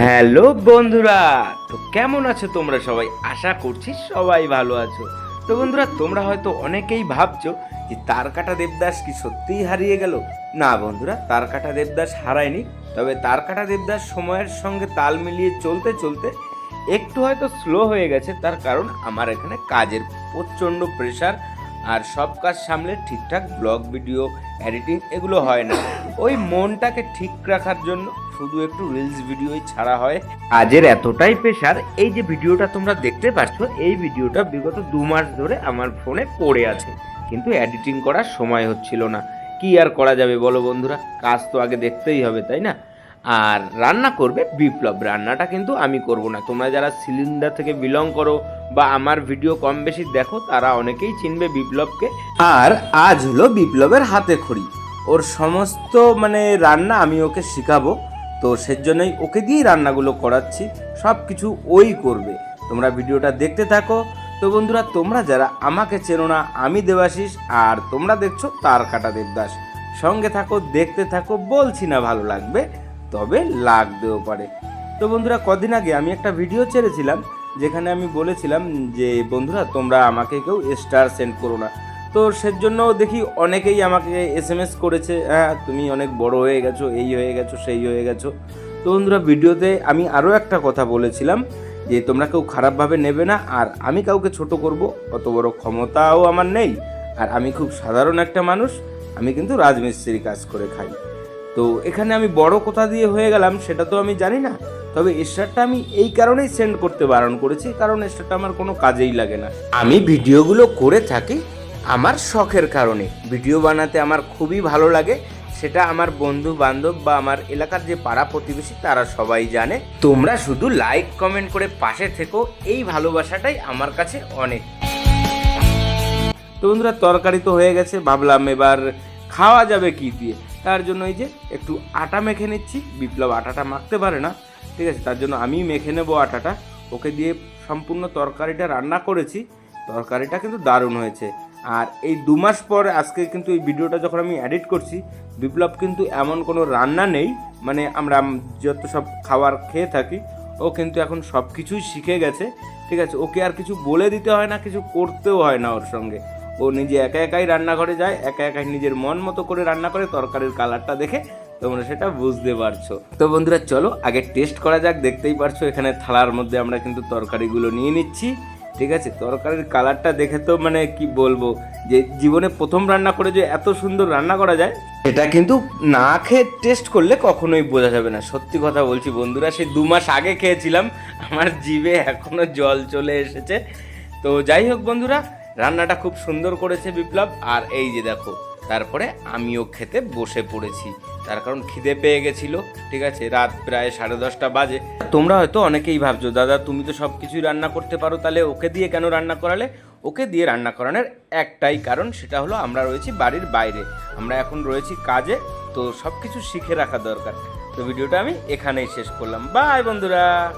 Hello বন্ধুরা, তো কেমন আছো তোমরা সবাই? আশা করছি সবাই ভালো আছো। তো বন্ধুরা, তোমরা হয়তো অনেকেই ভাবছ যে তারকাটা দেবদাস কি সত্যিই হারিয়ে গেল? না বন্ধুরা, তারকাটা দেবদাস হারায়নি। তবে তারকাটা দেবদাস সময়ের সঙ্গে তাল মিলিয়ে চলতে চলতে একটু হয়তো স্লো হয়ে গেছে। তার কারণ আমার এখানে কাজের প্রচণ্ড প্রেশার আর সব কাজ সামলে ঠিকঠাক ব্লগ, ভিডিও এডিটিং এগুলো হয় না। ওই মনটাকে ঠিক রাখার জন্য শুধু একটু রিলস ভিডিওই ছাড়া হয়। আজের এতটাই প্রেশার এই যে ভিডিওটা তোমরা দেখতে পাচ্ছ, এই ভিডিওটা বিগত দু মাস ধরে আমার ফোনে পড়ে আছে। কিন্তু এডিটিং করার সময় হচ্ছিল না। কি আর করা যাবে বলো বন্ধুরা? কাজ তো আগে দেখতেই হবে, তাই না? আর রান্না করবে বিপ্লব। রান্নাটা কিন্তু আমি করব না। তোমরা যারা সিলিন্ডার থেকে বিলং করো বা আমার ভিডিও কম বেশি দেখো, তারা অনেকেই চিনবে বিপ্লবকে। আর আজ হলো বিপ্লবের হাতে খড়ি। ওর সমস্ত মানে রান্না আমি ওকে শেখাবো। তো সেজন্যই ওকে দিয়েই রান্নাগুলো করাচ্ছি। সব কিছু ওই করবে। তোমরা ভিডিওটা দেখতে থাকো। তো বন্ধুরা, তোমরা যারা আমাকে চেনো না, আমি দেবাশিস। আর তোমরা দেখছ তার কাটা দেবদাস। সঙ্গে থাকো, দেখতে থাকো, বলছি না ভালো লাগবে। তবে লাগতেও পারে। তো বন্ধুরা, কদিন আগে আমি একটা ভিডিও ছেড়েছিলাম, যেখানে আমি বলেছিলাম যে, বন্ধুরা, তোমরা আমাকে কেউ স্টার সেন্ড করো না। তো সেজন্য দেখি অনেকেই আমাকে এস এম এস করেছে হ্যাঁ তুমি অনেক বড় হয়ে গেছো, এই হয়ে গেছো, সেই হয়ে গেছো। তো বন্ধুরা ভিডিওতে আমি আরও একটা কথা বলেছিলাম, যে, তোমরা কেউ খারাপভাবে নেবে না, আর আমি কাউকে ছোট করব, অত বড় ক্ষমতাও আমার নেই। আর আমি খুব সাধারণ একটা মানুষ, আমি কিন্তু রাজমিস্ত্রি কাজ করে খাই। তো এখানে আমি বড় কোথা দিয়ে হয়ে গেলাম, সেটা তো আমি জানি না। তবে স্টারটা আমি এই কারণেই সেন্ড করতে বারণ করেছি, কারণ স্টারটা আমার কোনো কাজেই লাগে না। আমি ভিডিওগুলো করে থাকি আমার শখের কারণে। ভিডিও বানাতে আমার খুবই ভালো লাগে, সেটা আমার বন্ধু বান্ধব বা আমার এলাকার যে পাড়া প্রতিবেশী, তারা সবাই জানে। তোমরা শুধু লাইক কমেন্ট করে পাশে থেকো, এই ভালোবাসাটাই আমার কাছে অনেক। তো বন্ধুরা, তরকারি তো হয়ে গেছে, ভাবলাম এবার খাওয়া যাবে কি দিয়ে? তার জন্য এই যে একটু আটা মেখে নিচ্ছি। বিপ্লব আটাটা মাখতে পারে না। ঠিক আছে, তার জন্য আমি মেখে নেব আটাটা। ওকে দিয়ে সম্পূর্ণ তরকারিটা রান্না করেছি। তরকারিটা কিন্তু দারুণ হয়েছে। আর এই দু মাস পর আজকে কিন্তু এই ভিডিওটা যখন আমি এডিট করছি, বিপ্লব কিন্তু এমন কোনো রান্না নেই। মানে আমরা যত সব খাবার খেয়ে থাকি, ও কিন্তু এখন সব কিছুই শিখে গেছে। ঠিক আছে, ওকে আর কিছু বলে দিতে হয় না, কিছু করতেও হয় না ওর সঙ্গে। ও নিজে একা একাই রান্নাঘরে যায়, একা একাই নিজের মন মতো করে রান্না করে তরকারির কালারটা দেখে তোমরা সেটা বুঝতে পারছ। তো বন্ধুরা, চলো আগে টেস্ট করা যাক, দেখতেই পারছ এখানে থালার মধ্যে আমরা কিন্তু তরকারিগুলো নিয়ে নিচ্ছি, ঠিক আছে? তরকারির কালারটা দেখে তো মানে কি বলব, যে জীবনে প্রথম রান্না করে যে এত সুন্দর রান্না করা যায় এটা কিন্তু না খেয়ে টেস্ট করলে কখনোই বোঝা যাবে না। সত্যি কথা বলছি বন্ধুরা, সেই দু মাস আগে খেয়েছিলাম, আমার জিভে এখনও জল চলে এসেছে। তো যাই হোক বন্ধুরা রান্নাটা খুব সুন্দর করেছে বিপ্লব, আর এই যে দেখো, তারপরে আমিও খেতে বসে পড়েছি। তার কারণ খিদে পেয়ে গেছিল, ঠিক আছে? রাত প্রায় সাড়ে দশটা বাজে। তোমরা হয়তো অনেকেই ভাবছ, দাদা, তুমি তো সব কিছুই রান্না করতে পারো, তাহলে ওকে দিয়ে কেন রান্না করালে? ওকে দিয়ে রান্না করানোর একটাই কারণ, সেটা হলো আমরা রয়েছি বাড়ির বাইরে। আমরা এখন রয়েছি কাজে, তো সব কিছু শিখে রাখা দরকার। তো ভিডিওটা আমি এখানেই শেষ করলাম। বাই বন্ধুরা!